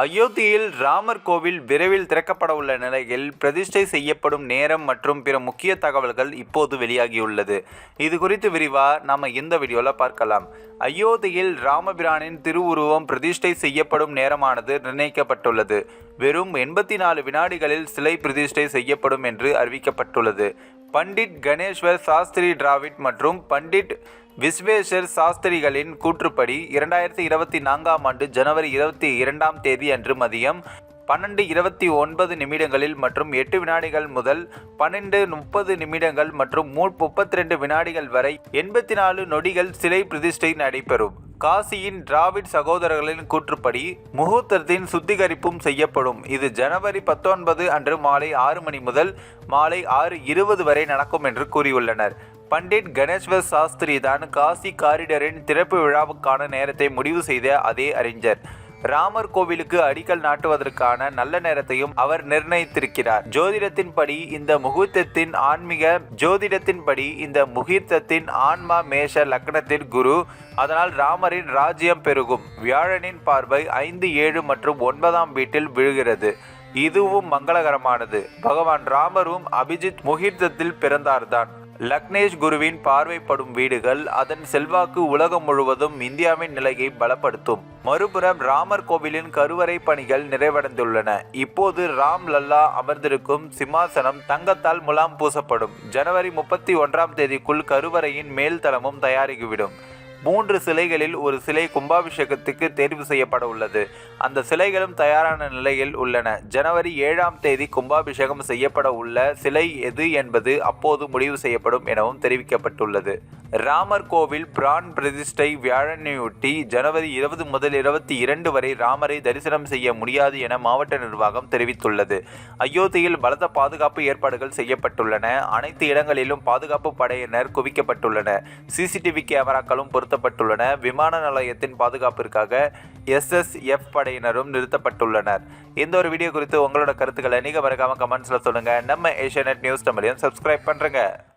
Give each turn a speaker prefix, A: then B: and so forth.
A: அயோத்தியில் ராமர் கோவில் விரைவில் திறக்கப்பட உள்ள நிலையில் பிரதிஷ்டை செய்யப்படும் நேரம் மற்றும் பிற முக்கிய தகவல்கள் இப்போது வெளியாகியுள்ளது. இது குறித்து விரிவாக நாம் இந்த வீடியோவில் பார்க்கலாம். அயோத்தியில் ராமபிரானின் திருவுருவம் பிரதிஷ்டை செய்யப்படும் நேரமானது நிர்ணயிக்கப்பட்டுள்ளது. வெறும் எண்பத்தி நாலு வினாடிகளில் சிலை பிரதிஷ்டை செய்யப்படும் என்று அறிவிக்கப்பட்டுள்ளது. பண்டிட் கணேஸ்வர் சாஸ்திரி டிராவிட் மற்றும் பண்டிட் விஸ்வேஸ்வர் சாஸ்திரிகளின் கூற்றுப்படி இரண்டாயிரத்தி இருபத்தி நான்காம் ஆண்டு ஜனவரி இருபத்தி இரண்டாம் தேதி அன்று மதியம் பன்னெண்டு இருபத்தி ஒன்பது நிமிடங்களில் மற்றும் எட்டு வினாடிகள் முதல் பன்னெண்டு முப்பது நிமிடங்கள் மற்றும் மூ முப்பத்தி ரெண்டு வினாடிகள் வரை எண்பத்தி நாலு நொடிகள் சிலை பிரதிஷ்டை நடைபெறும். காசியின் டிராவிட் சகோதரர்களின் கூற்றுப்படி முகூர்த்தத்தின் சுத்திகரிப்பும் செய்யப்படும். இது ஜனவரி பத்தொன்பது அன்று மாலை ஆறு மணி முதல் மாலை ஆறு இருபது வரை நடக்கும் என்று கூறியுள்ளனர். பண்டிட் கணேஸ்வர் சாஸ்திரி தான் காசி காரிடரின் திறப்பு விழாவுக்கான நேரத்தை முடிவு செய்த அதே அறிஞர். ராமர் கோவிலுக்கு அடிக்கல் நாட்டுவதற்கான நல்ல நேரத்தையும் அவர் நிர்ணயித்திருக்கிறார். ஜோதிடத்தின்படி இந்த முகூர்த்தத்தின் ஆன்மீக ஜோதிடத்தின்படி இந்த முகூர்த்தத்தின் ஆன்மா மேஷ லக்னத்தின் குரு அதனால் ராமரின் ராஜ்யம் பெருகும். வியாழனின் பார்வை ஐந்து ஏழு மற்றும் ஒன்பதாம் வீட்டில் விழுகிறது. இதுவும் மங்களகரமானது. பகவான் ராமரும் அபிஜித் முகூர்த்தத்தில் பிறந்தார்தான். லக்னேஷ் குருவின் பார்வைப்படும் வீடுகள் அதன் செல்வாக்கு உலகம் முழுவதும் இந்தியாவின் நிலையை பலப்படுத்தும். மறுபுறம் ராமர் கோவிலின் கருவறை பணிகள் நிறைவடைந்துள்ளன. இப்போது ராம் லல்லா அமர்ந்திருக்கும் சிம்மாசனம் தங்கத்தால் முலாம் பூசப்படும். ஜனவரி முப்பத்தி ஒன்றாம் தேதிக்குள் கருவறையின் மேல் தளமும் தயாரிக்கிவிடும் மூன்று சிலைகளில் ஒரு சிலை கும்பாபிஷேகத்துக்கு தேர்வு செய்யப்பட உள்ளது. அந்த சிலைகளும் தயாரான நிலையில் உள்ளன. ஜனவரி ஏழாம் தேதி கும்பாபிஷேகம் செய்யப்பட உள்ள சிலை எது என்பது அப்போது முடிவு செய்யப்படும் எனவும் தெரிவிக்கப்பட்டுள்ளது. ராமர் கோவில் பிரான் பிரதிஷ்டை வியாழனையொட்டி ஜனவரி இருபது முதல் இருபத்தி இரண்டு வரை ராமரை தரிசனம் செய்ய முடியாது என மாவட்ட நிர்வாகம் தெரிவித்துள்ளது. அயோத்தியில் பலத்த பாதுகாப்பு ஏற்பாடுகள் செய்யப்பட்டுள்ளன. அனைத்து இடங்களிலும் பாதுகாப்பு படையினர் குவிக்கப்பட்டுள்ளனர். சிசிடிவி கேமராக்களும் பொருத்தப்பட்டுள்ளன. விமான நிலையத்தின் பாதுகாப்பிற்காக எஸ்எஸ்எஃப் படையினரும் நிறுத்தப்பட்டுள்ளனர். இந்த ஒரு வீடியோ குறித்து உங்களோட கருத்துக்களை நீங்கள் மறக்காமல் கமெண்ட்ஸில் சொல்லுங்கள் நம்ம ஏஷியா நியூஸ் தமிழையும் சப்ஸ்கிரைப் பண்ணுறேங்க